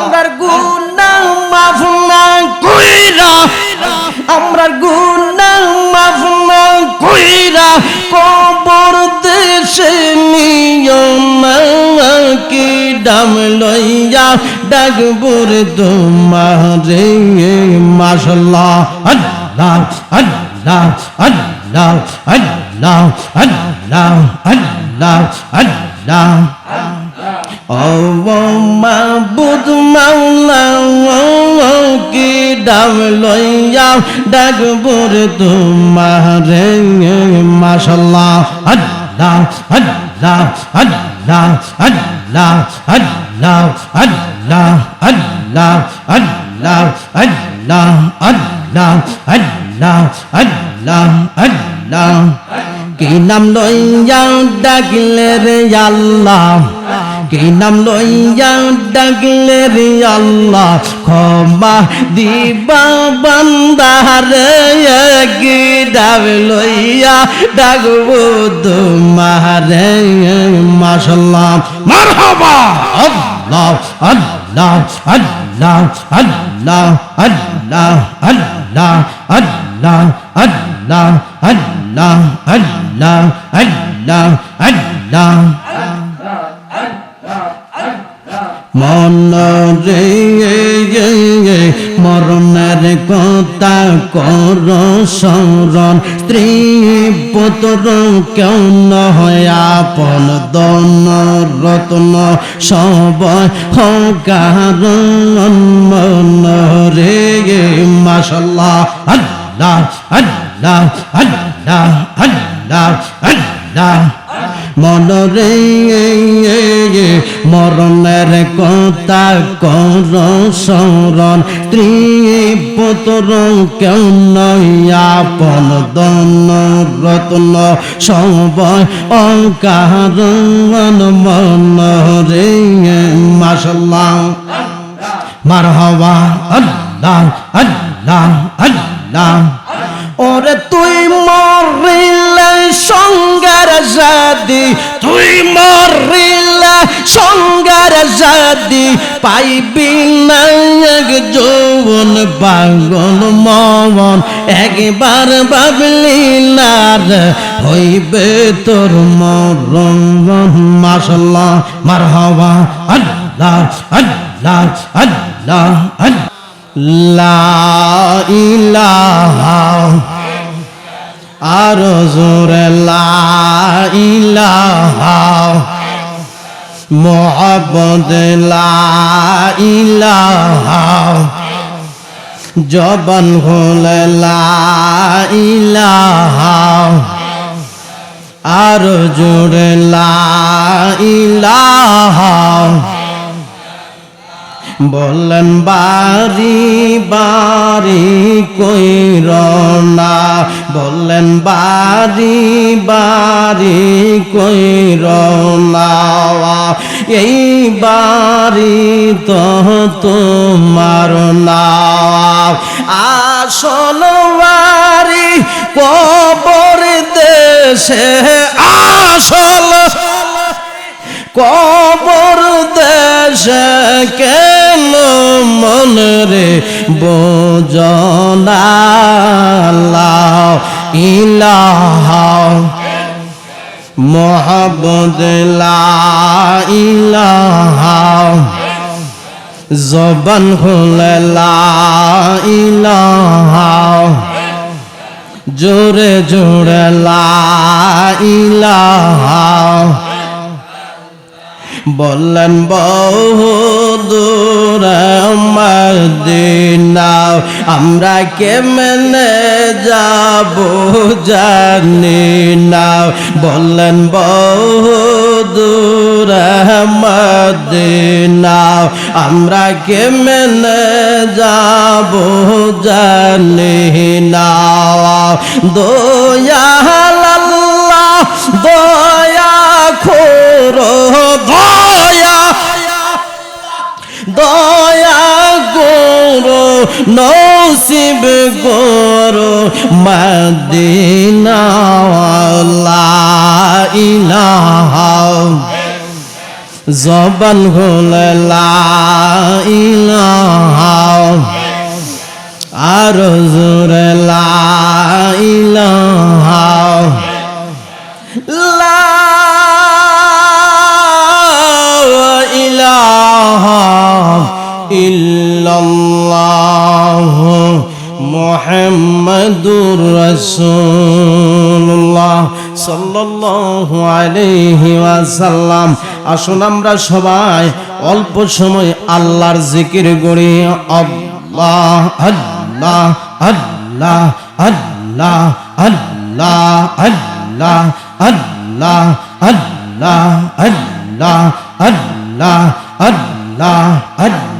আমরার গুনাহ মাফ না কইরা, আমরার গুনাহ মাফ না কইরা কবর দেশে নিও না কি ডাম লইয়া ডাকবুর তোমারে, মাশাল্লাহ, আল্লাহ আল্লাহ আল্লাহ আল্লাহ আল্লাহ আল্লাহ আল্লাহ ও মাবুদ মাওলা কি ডাম লইয়া ডাকবুর তোমারে মাশাল্লাহ আল্লাহ আল্লাহ আল্লাহ আল্লাহ আল্লাহ আল্লাহ আল্লাহ আল্লাহ আল্লাহ আল্লাহ আল্লাহ আল্লাহ আল্লাহ কি নাম লইয়া ডাকলে রে আল্লাহ? কি নাম লইয়া ডাকলে রে আল্লাহ? ক্ষমা দিবা বান্দারে কি ডাব লইয়া ডাকবো তোমারে, মাশাল্লাহ। মারহাবা! আল্লাহ আল্লাহ আল্লাহ আল্লাহ আল্লাহ আল্লাহ আল্লাহ আল্লাহ। আল্লাহ আল্লাহ আল্লাহ আল্লাহ মন রে মরণের কথা কর স্মরণ স্ত্রী, পুত্র কেউ নয় আপন দন রত্ন সবয় হকারণ মন রে মাসাল্লাহ মনরে মরণের কথা কর স্মরণ স্ত্রী, পুত্র, কেউ নয়াপন দন রত্ন সবয় অঙ্কারণ মনরে মাসাল্লাহ মারহাবা, আল্লাহ আল্লাহ আল্লাহ। ওরে তুই মরিলে সঙ্গার জাদি। তুই মরিলে সঙ্গার জাদি। পাইবি না এক যৌবন পাগল মন একবার ভাবলি না হইবে তোর মরণ। মাসাল্লাহ মারহাবা, আল্লাহ আল্লাহ আল্লাহ আল্লাহ। আর জোর মোহাম্মদ জবন হল আর জোর ইলাহ বললেন বাড়ি বাড়ি কইর না বললেন বাড়ি বাড়ি কইর না এই বাড়ি তো তোমার না। আসল বাড়ি কবর দেশে, আসল কবর দেশে কেন মন রে বোঝনা? ইলাহা। মোহাম্মদ ইলাহা। জবান খুলে লা ইলাহা। জোরে জোরে লা ইলাহা। বললেন, বহুদূর মদিনা আমরা কেমনে যাব জানি না। বললেন মদিনা আমরা কেমনে যাব জানি না। দয়াল আল্লাহ দয়া রাখো দয়া দয়া গোরো নৌসিব গোরো মদিনা জবন জবান আর জোর লাইলা লা ইলাহা ইল্লাল্লাহ মোহাম্মদুর রাসূলুল্লাহ সাল্লাল্লাহু আলাইহি ওয়াসাল্লাম আসুন আমরা সবাই অল্প সময় আল্লাহর জিকির করি আল্লাহ আল্লাহ আল্লাহ আল্লাহ আল্লাহ আল্লাহ আল্লাহ আল্লাহ আল্লাহ আল্লাহ আল্লাহ আল্লাহ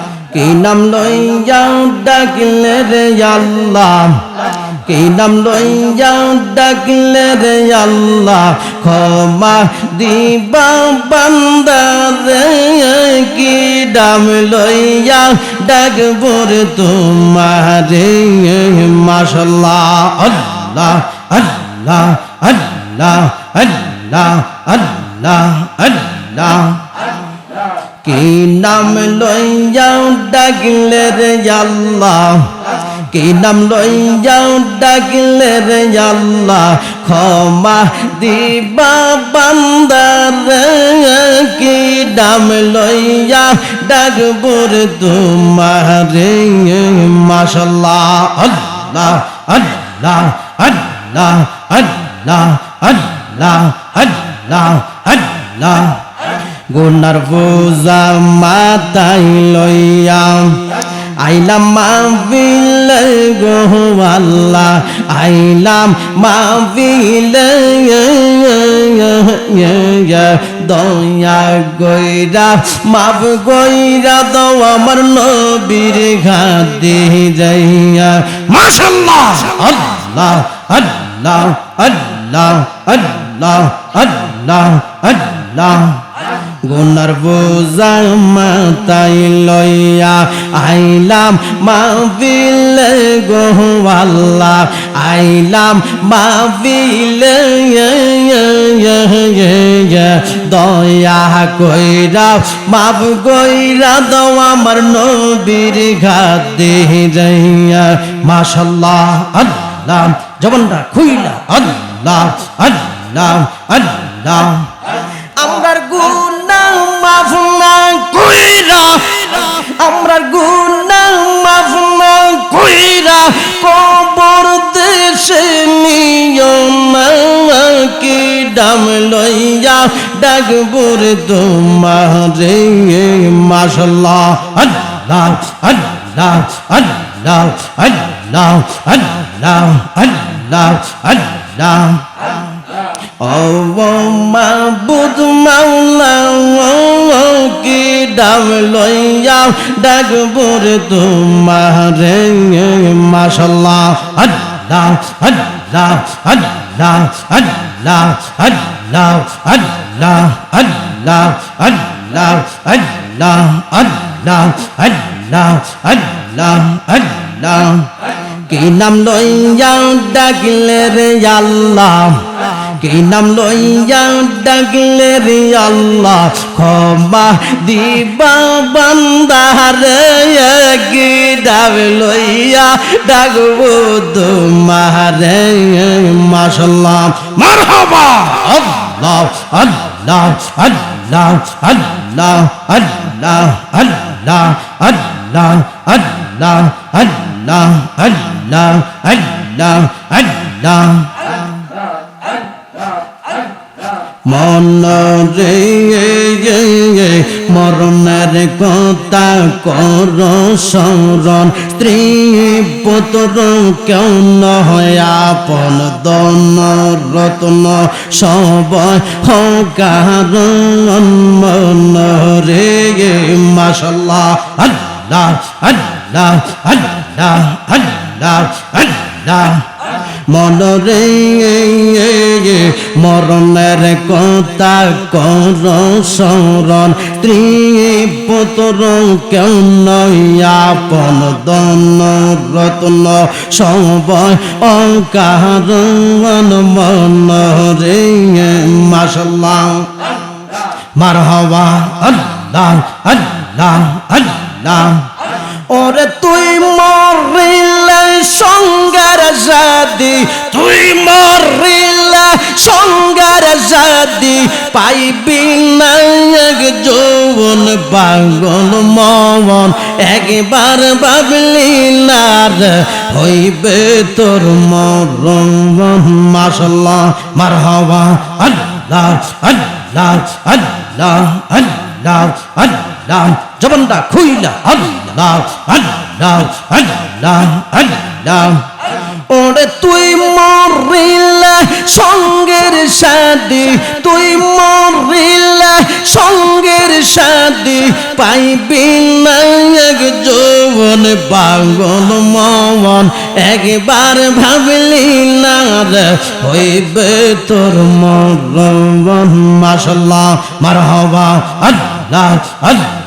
কি নাম লইয়া ডাকলে রে আল্লাহ? কি নাম লইয়া ডাকলে রে আল্লাহ? ক্ষমা দিবা বান্দা রে কি নাম লইয়া ডাকবর তোমারে? মাশাল্লাহ, আল্লাহ আল্লাহ আল্লাহ আল্লাহ আল্লাহ আল্লাহ। কি নাম লইয়াও ডাকলে রে আল্লাহ? কি নাম লইয়াও ডাকলে রে আল্লাহ? ক্ষমা দিবা বান্দার কি নাম লইয়া ডাকবর তোমারে? মাশাল্লাহ, আল্লাহ আল্লাহ আল্লাহ আল্লাহ আল্লাহ আল্লাহ আল্লাহ। গুনার বোঝা মাতাই লইয়া। আইলাম মাহবিলে গো আল্লাহ, আইলাম মাহবিলে দয়া গইরা মাপ গইরা দাও আমার নবীর ঘাতে যাইয়া। মাশাল্লাহ আল্লাহ আল্লাহ আল্লাহ আল্লাহ আল্লাহ আল্লাহ। গুনার বোঝা মাতাই লইয়া আইলাম মাহবিলে গো আল্লাহ। আইলাম মাহবিলে দয়া কইরা মাপ কইরা দাও আমার নবীর ঘাতে যাইয়া। মাশাল্লাহ আল্লাহ, জবনটা খুইলা, আল্লাহ আল্লাহ আল্লাহ। আমরার গুনাহ আমরার গুনাহ মাফ না কইরা কবর দেশে নিও না কি ডাম লইয়া ডাকবর তোমারে, মাশাল্লাহ আল্লাহ আল্লাহ আল্লাহ আল্লাহ আল্লাহ আল্লাহ আল্লাহ। মাবুদ মাওলা কি ডাম লইয়া ডাকবর তোমারে মাশাল্লাহ আল্লাহ আল্লাহ আল্লাহ আল্লাহ আল্লাহ আল্লাহ আল্লাহ আল্লাহ আল্লাহ আল্লাহ আল্লাহ আল্লাহ আল্লাহ কি নাম লইয়া ডাকলে রে আল্লাহ? কি নাম লইয়া ডাকলে রে আল্লাহ? ক্ষমা দিবা বান্দারে কি ডাব লইয়া ডাকবো তোমারে, মাশাল্লাহ। মারহাবা! আল্লাহ আল্লাহ আল্লাহ আল্লাহ আল্লাহ আল্লাহ আল্লাহ আল্লাহ আল্লাহ। আল্লাহ আল্লাহ আল্লাহ মন রে মরণের কথা কর স্মরণ। স্ত্রী, পুত্র কেউ নয় আপন দন রত্ন, সব হকারণ মন মাশাল্লাহ আল্লাহ আল্লাহ। আল্লাহ আল্লাহ আল্লাহ মনরে মরণের কথা কর স্মরণ স্ত্রী, পুত্র কেউ নয়, আপন দন রত্ন সবয় অকারণ মন রে মাসাল্লাহ মারহাবা, আল্লাহ আল্লাহ আল্লাহ। ওরে তুই মরিলে সঙ্গের জাদি, তুই মরিলে সঙ্গের জাদি, পাইবি না এক যৌবন পাগল মন একবার ভাবলি না হইবে তোর মরণ মাসাল্লাহ মারহাবা, আল্লাহ আল্লাহ আল্লাহ আল্লাহ আল্লাহ। জবানটা খুইলা, আল্লাহ আল্লাহ আল্লাহ আল্লাহ। ওরে তুই মরিলে সঙ্গের সাদি তুই মরিলে সঙ্গের সাদি পাইবি এক যৌবন পাগল মন। একবার ভাবলি না রে, হইবে তোর মরণ। মাসাল্লাহ মারহাবা, আল্লাহ আল্লাহ।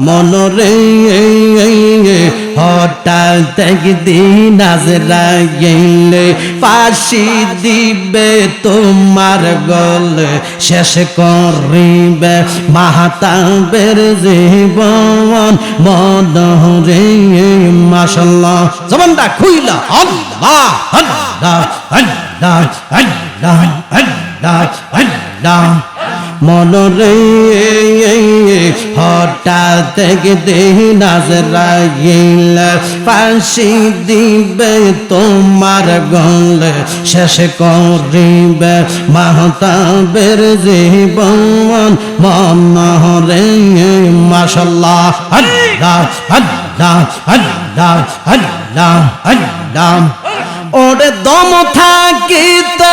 মনরে হঠাৎ একদিন আজরা গেলে ফাঁসি দিবে তোমার গলে, শেষ করিবে মাহাতাবের জীবন। মনরে মাসাল্লাহ জবানটা খুইলা। আল্লাহ আল্লাহ আল্লাহ আল্লাহ আল্লাহ আল্লাহ। মনরে হঠাৎ দিন আজরাইল ফাঁসি দিবে তোমার গলে, শেষ করিবে মাহতাবের জীবন। মনরে মাসাল্লাহ আল্লাহ আল্লাহ আল্লাহ আল্লাহ আল্লাহ ওরে দম থাকিতে,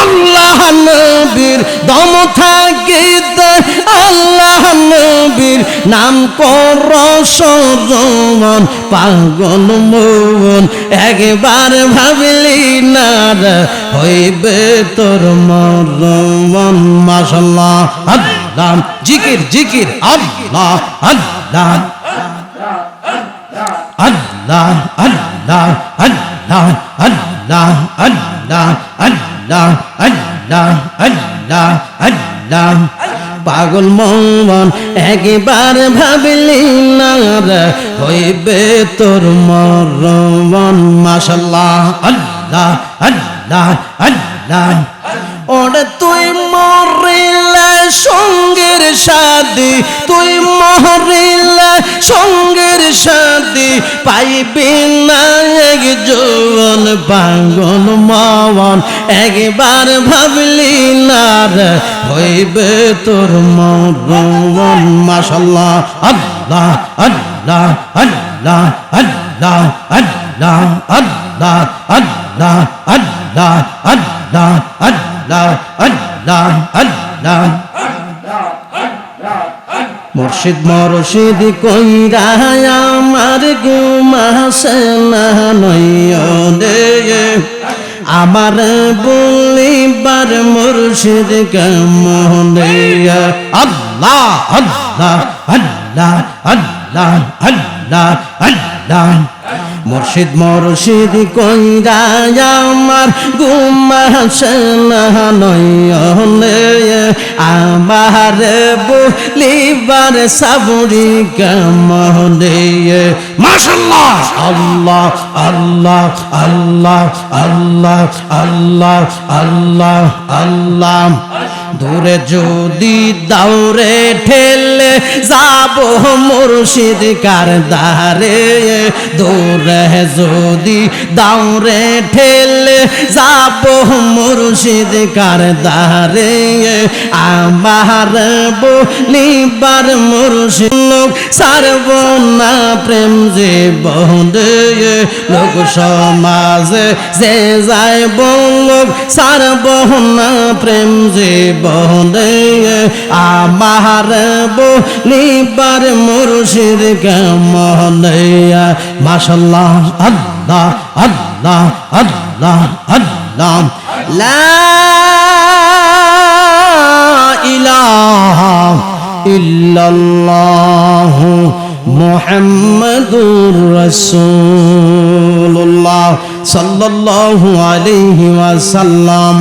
আল্লাহ নবীর দম থাকিতে, আল্লাহ নবীর নাম কর সরমন পাগল মন। একবার ভাবলি না হইবে তোর মরমন। মাসাল্লাহ আল্লাহ জিকির জিকির, আল্লাহ আল্লাহ আল্লাহ আল্লাহ আল্লাহ আল্লাহ আল্লাহ আল্লাহ আল্লাহ আল্লাহ আল্লাহ পাগল মন একবার ভাবলি না হইবে তোর মরণ মাসাল্লাহ আল্লাহ আল্লাহ আল্লাহ। তুই মরিলে সঙ্গের সাদি তুই মরিলে সঙ্গের সাদি পাইবি না এক যৌবন পাগল মন একবার ভাবলি না রে হইবে তোর মরণ আল্লাহ আল্লাহ আল্লাহ আল্লাহ আল্লাহ আল্লাহ আল্লাহ আল্লাহ আল্লাহ আল্লাহ আল্লাহ মুর্শিদ মরশিদ কইরা আমার গুমাসে না আমার বলিবার মুর্শিদ কেমনে আল্লাহ আল্লাহ আল্লাহ আল্লাহ। আল্লাহ আল্লাহ মুর্শিদ মুর্শিদ কইরা আমার গুমাসে না, নয়নে আমার বলিবার সাবরি কেমনে? মাশাল্লাহ আল্লাহ আল্লাহ আল্লাহ আল্লাহ আল্লাহ আল্লাহ আল্লাহ। দূরে যদি দাউরে ঠেলে যাব মুর্শিদ কার দারে দূরে যদি দাউরে ঠেলে যাব মুর্শিদ কার দারে আমার বলিবার মুর্শিদ লোক সারব না প্রেম যে বন্ধে। লোক সমাজে যে যায় বলক সারব না প্রেম যে বন্ধে আমার বলিবার মুর্শিদ কেমন মাশাল্লাহ, আল্লাহ আল্লাহ আল্লাহ আল্লাহ। লা ইলাহা ইল্লাল্লাহ মুহাম্মাদুর রাসূলুল্লাহ সাল্লাল্লাহু আলাইহি ওয়াসাল্লাম।